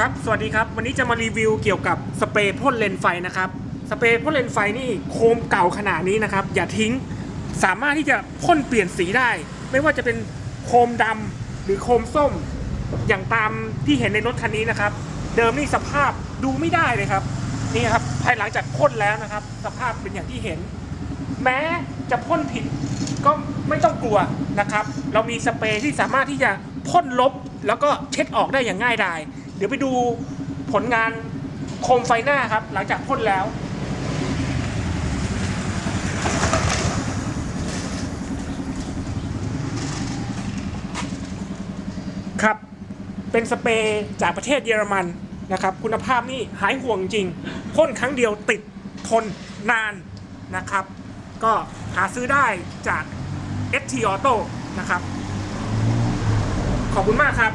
ครับ สวัสดีครับ วันนี้จะมารีวิวเกี่ยวกับสเปรย์พ่นเลนไฟนะครับ สเปรย์พ่นเลนไฟนี่โคมเก่าขนาดนี้นะครับ อย่าทิ้ง สามารถที่จะพ่นเปลี่ยนสีได้ ไม่ว่าจะเป็นโคมดำหรือโคมส้ม อย่างตามที่เห็นในรถคันนี้นะครับ เดิมนี่สภาพดูไม่ได้เลยครับ นี่ครับ ภายหลังจากพ่นแล้วนะครับ สภาพเป็นอย่างที่เห็น แม้จะพ่นผิดก็ไม่ต้องกลัวนะครับ เรามีสเปรย์ที่สามารถที่จะ พ่นลบแล้วก็เช็ดออกได้อย่างง่ายดาย เดี๋ยวไปดูผลงานโคมไฟหน้าครับ หลังจากพ่นแล้ว ครับเป็นสเปรย์จากประเทศเยอรมันนะครับ คุณภาพนี่หายห่วงจริงพ่นครั้งเดียวติดทนนานนะครับ ก็หาซื้อได้จาก ST Auto นะครับ ขอบคุณมากครับ